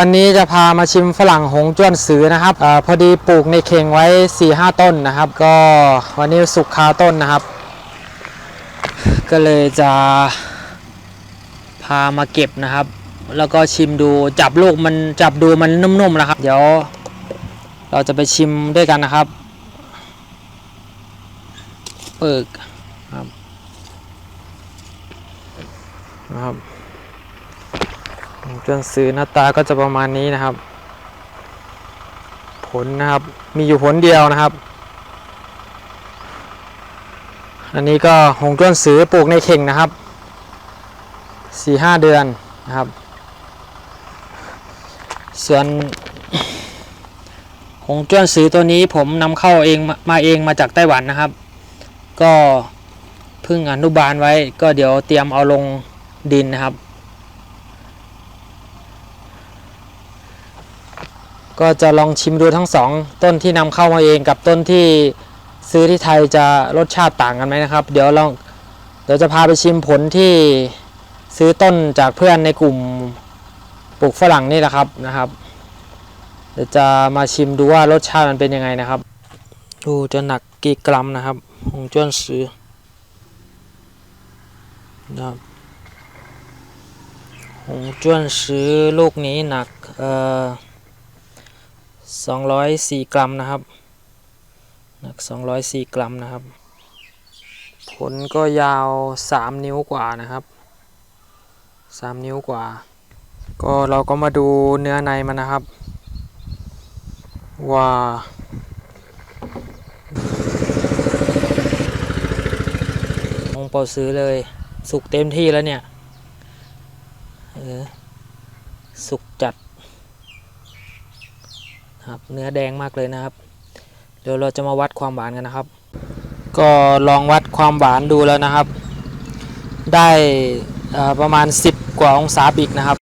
วันนี้จะพามาชิมฝรั่งหงจ้วนสือนะครับอพอดีปลูกในเข่งไว้4ีหต้นนะครับ ก็วันนี้สุกคาต้นนะครับ ก็เลยจะพามาเก็บนะครับ แล้วก็ชิมดูจับลูกมันจับดูมันนุ่มๆนะครับ เดี๋ยว เราจะไปชิมด้วยกันนะครับ เปิกครับนะครับ จนซื้อหน้าตาก็จะประมาณนี้นะครับ ผลนะครับมีอยู่ผลเดียวนะครับ อันนี้ก็หงจ้วนสือปลูกในเข่งนะครับสี่ห้าเดือนนะครับ ส่วนหงจ้วนสือตัวนี้ผมนำเข้าเองมามาเองมาจากไต้หวันนะครับ ก็เพิ่งอนุบาลไว้ก็เดี๋ยวเตรียมเอาลงดินนะครับ ก็จะลองชิมดูทั้งสองต้นที่นำเข้ามาเองกับต้นที่ซื้อที่ไทยจะรสชาติต่างกันไหมนะครับ เดี๋ยวลองเดี๋ยวจะพาไปชิมผลที่ซื้อต้นจากเพื่อนในกลุ่มปลูกฝรั่งนี่แหละครับนะครับ เดี๋ยวจะมาชิมดูว่ารสชาติมันเป็นยังไงนะครับ ดูจะหนักกี่กรัมนะครับหงจ้วนซื้อนะครับหงจ้วนซื้อลูกนี้หนักเอ่อ 204 กรัมนะครับหนัก204 กรัมนะครับ ผลก็ยาว 3 นิ้วกว่านะครับ 3 นิ้วกว่า ก็เราก็มาดูเนื้อในมันนะครับ ว่ามงเป่าซื้อเลย สุกเต็มที่แล้วเนี่ยเออสุกจัด ครับ เนื้อแดงมากเลยนะครับ เดี๋ยวเราจะมาวัดความหวานกันนะครับ ก็ลองวัดความหวานดูแล้วนะครับ ได้ประมาณ 10 กว่าองศาบิกนะครับ